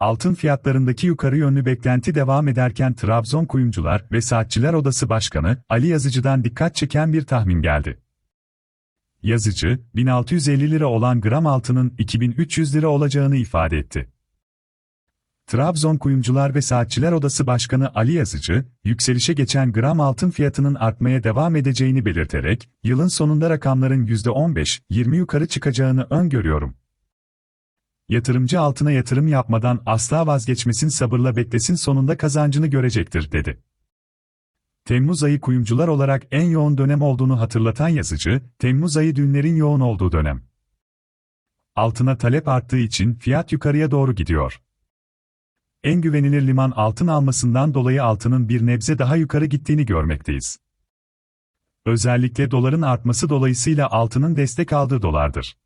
Altın fiyatlarındaki yukarı yönlü beklenti devam ederken Trabzon Kuyumcular ve Saatçiler Odası Başkanı Ali Yazıcı'dan dikkat çeken bir tahmin geldi. Yazıcı, 1650 lira olan gram altının 2300 lira olacağını ifade etti. Trabzon Kuyumcular ve Saatçiler Odası Başkanı Ali Yazıcı, yükselişe geçen gram altın fiyatının artmaya devam edeceğini belirterek, yılın sonunda rakamların %15-20 yukarı çıkacağını öngörüyorum. Yatırımcı altına yatırım yapmadan asla vazgeçmesin sabırla beklesin sonunda kazancını görecektir dedi. Temmuz ayı kuyumcular olarak en yoğun dönem olduğunu hatırlatan yazıcı, Temmuz ayı düğünlerin yoğun olduğu dönem. Altına talep arttığı için fiyat yukarıya doğru gidiyor. En güvenilir liman altın almasından dolayı altının bir nebze daha yukarı gittiğini görmekteyiz. Özellikle doların artması dolayısıyla altının destek aldığı dolardır.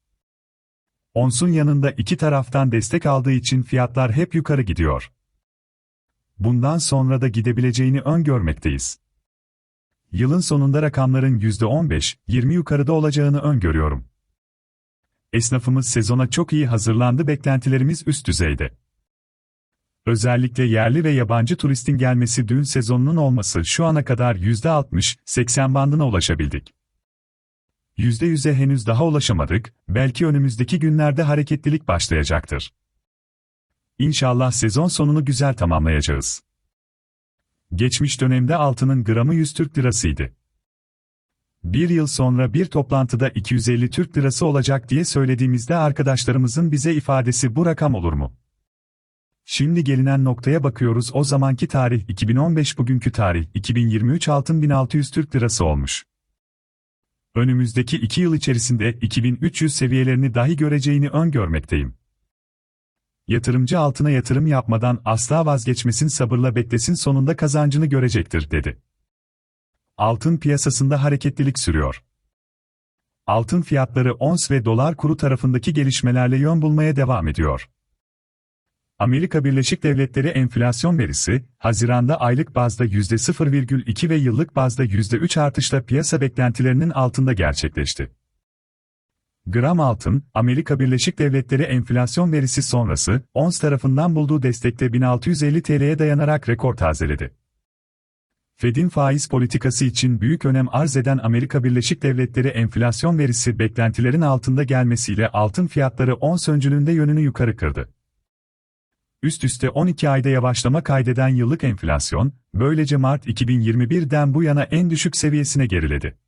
Onsun yanında iki taraftan destek aldığı için fiyatlar hep yukarı gidiyor. Bundan sonra da gidebileceğini öngörmekteyiz. Yılın sonunda rakamların %15-20 yukarıda olacağını öngörüyorum. Esnafımız sezona çok iyi hazırlandı beklentilerimiz üst düzeyde. Özellikle yerli ve yabancı turistin gelmesi düğün sezonunun olması şu ana kadar %60-80 bandına ulaşabildik. %100'e henüz daha ulaşamadık, belki önümüzdeki günlerde hareketlilik başlayacaktır. İnşallah sezon sonunu güzel tamamlayacağız. Geçmiş dönemde altının gramı 100 Türk lirasıydı. Bir yıl sonra bir toplantıda 250 Türk lirası olacak diye söylediğimizde arkadaşlarımızın bize ifadesi bu rakam olur mu? Şimdi gelinen noktaya bakıyoruz o zamanki tarih 2015 bugünkü tarih 2023 altın 1600 Türk lirası olmuş. Önümüzdeki iki yıl içerisinde 2300 seviyelerini dahi göreceğini öngörmekteyim. Yatırımcı altına yatırım yapmadan asla vazgeçmesin sabırla beklesin sonunda kazancını görecektir dedi. Altın piyasasında hareketlilik sürüyor. Altın fiyatları ons ve dolar kuru tarafındaki gelişmelerle yön bulmaya devam ediyor. Amerika Birleşik Devletleri enflasyon verisi, Haziran'da aylık bazda %0,2 ve yıllık bazda %3 artışla piyasa beklentilerinin altında gerçekleşti. Gram altın, Amerika Birleşik Devletleri enflasyon verisi sonrası, ons tarafından bulduğu destekte 1650 TL'ye dayanarak rekor tazeledi. Fed'in faiz politikası için büyük önem arz eden Amerika Birleşik Devletleri enflasyon verisi beklentilerin altında gelmesiyle altın fiyatları ons öncülüğünde yönünü yukarı kırdı. Üst üste 12 ayda yavaşlama kaydeden yıllık enflasyon, böylece Mart 2021'den bu yana en düşük seviyesine geriledi.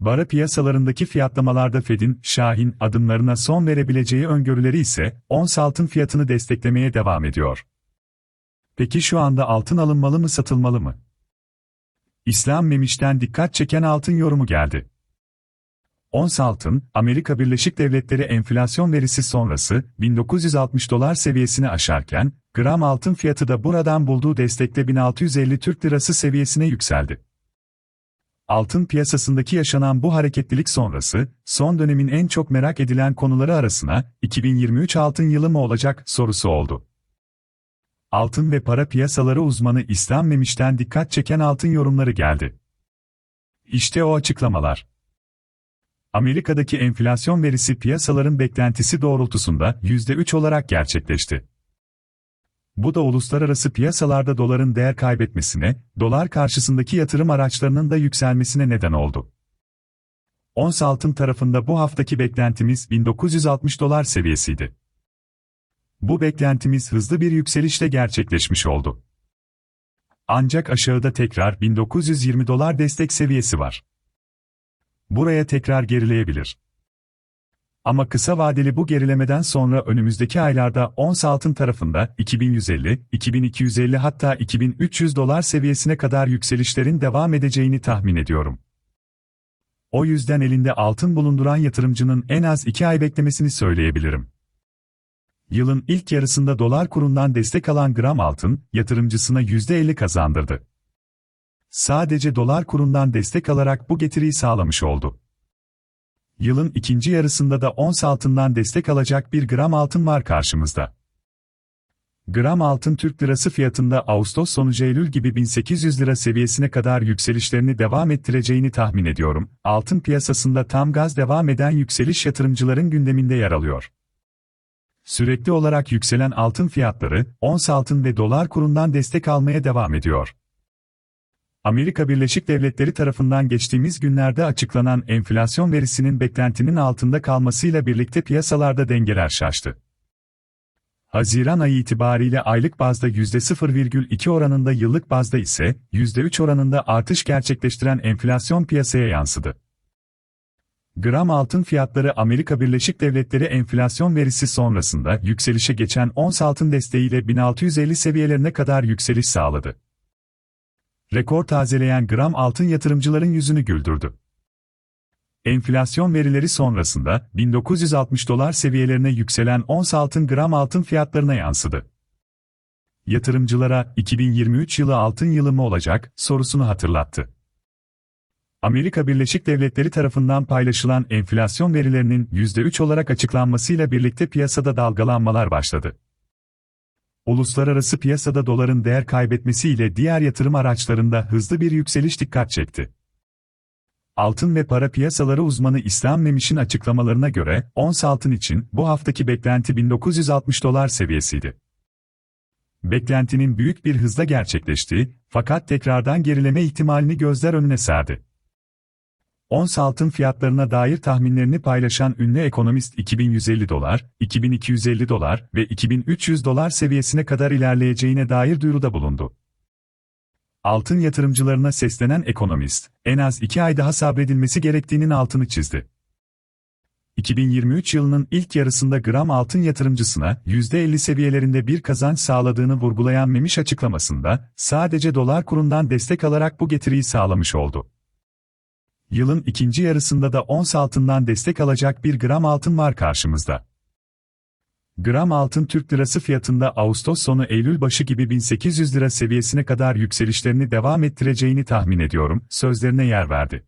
Bara piyasalarındaki fiyatlamalarda Fed'in Şahin adımlarına son verebileceği öngörüleri ise ons altın fiyatını desteklemeye devam ediyor. Peki şu anda altın alınmalı mı satılmalı mı? İslam Memiş'ten dikkat çeken altın yorumu geldi. Ons altın, Amerika Birleşik Devletleri enflasyon verisi sonrası 1960 dolar seviyesini aşarken, gram altın fiyatı da buradan bulduğu destekte 1650 Türk Lirası seviyesine yükseldi. Altın piyasasındaki yaşanan bu hareketlilik sonrası, son dönemin en çok merak edilen konuları arasına 2023 altın yılı mı olacak sorusu oldu. Altın ve para piyasaları uzmanı İslam Memiş'ten dikkat çeken altın yorumları geldi. İşte o açıklamalar. Amerika'daki enflasyon verisi piyasaların beklentisi doğrultusunda %3 olarak gerçekleşti. Bu da uluslararası piyasalarda doların değer kaybetmesine, dolar karşısındaki yatırım araçlarının da yükselmesine neden oldu. Ons altın tarafında bu haftaki beklentimiz 1960 dolar seviyesiydi. Bu beklentimiz hızlı bir yükselişle gerçekleşmiş oldu. Ancak aşağıda tekrar 1920 dolar destek seviyesi var. Buraya tekrar gerileyebilir. Ama kısa vadeli bu gerilemeden sonra önümüzdeki aylarda ons altın tarafında 2150, 2250 hatta 2300 dolar seviyesine kadar yükselişlerin devam edeceğini tahmin ediyorum. O yüzden elinde altın bulunduran yatırımcının en az 2 ay beklemesini söyleyebilirim. Yılın ilk yarısında dolar kurundan destek alan gram altın, yatırımcısına %50 kazandırdı. Sadece dolar kurundan destek alarak bu getiriyi sağlamış oldu. Yılın ikinci yarısında da ons altından destek alacak bir gram altın var karşımızda. Gram altın Türk lirası fiyatında Ağustos sonu Eylül gibi 1800 lira seviyesine kadar yükselişlerini devam ettireceğini tahmin ediyorum. Altın piyasasında tam gaz devam eden yükseliş yatırımcıların gündeminde yer alıyor. Sürekli olarak yükselen altın fiyatları, ons altın ve dolar kurundan destek almaya devam ediyor. Amerika Birleşik Devletleri tarafından geçtiğimiz günlerde açıklanan enflasyon verisinin beklentinin altında kalmasıyla birlikte piyasalarda dengeler şaştı. Haziran ayı itibariyle aylık bazda %0,2 oranında yıllık bazda ise %3 oranında artış gerçekleştiren enflasyon piyasaya yansıdı. Gram altın fiyatları Amerika Birleşik Devletleri enflasyon verisi sonrasında yükselişe geçen ons altın desteğiyle 1650 seviyelerine kadar yükseliş sağladı. Rekor tazeleyen gram altın yatırımcıların yüzünü güldürdü. Enflasyon verileri sonrasında 1960 dolar seviyelerine yükselen ons altın gram altın fiyatlarına yansıdı. Yatırımcılara 2023 yılı altın yılı mı olacak sorusunu hatırlattı. Amerika Birleşik Devletleri tarafından paylaşılan enflasyon verilerinin %3 olarak açıklanmasıyla birlikte piyasada dalgalanmalar başladı. Uluslararası piyasada doların değer kaybetmesiyle diğer yatırım araçlarında hızlı bir yükseliş dikkat çekti. Altın ve para piyasaları uzmanı İslam Memiş'in açıklamalarına göre, ons altın için bu haftaki beklenti 1960 dolar seviyesiydi. Beklentinin büyük bir hızla gerçekleştiği, fakat tekrardan gerileme ihtimalini gözler önüne serdi. Ons altın fiyatlarına dair tahminlerini paylaşan ünlü ekonomist 2150 dolar, 2250 dolar ve 2300 dolar seviyesine kadar ilerleyeceğine dair duyuruda bulundu. Altın yatırımcılarına seslenen ekonomist, en az iki ay daha sabredilmesi gerektiğinin altını çizdi. 2023 yılının ilk yarısında gram altın yatırımcısına %50 seviyelerinde bir kazanç sağladığını vurgulayan Memiş açıklamasında, sadece dolar kurundan destek alarak bu getiriyi sağlamış oldu. Yılın ikinci yarısında da ons altından destek alacak bir gram altın var karşımızda. Gram altın Türk lirası fiyatında Ağustos sonu Eylül başı gibi 1800 lira seviyesine kadar yükselişlerini devam ettireceğini tahmin ediyorum, sözlerine yer verdi.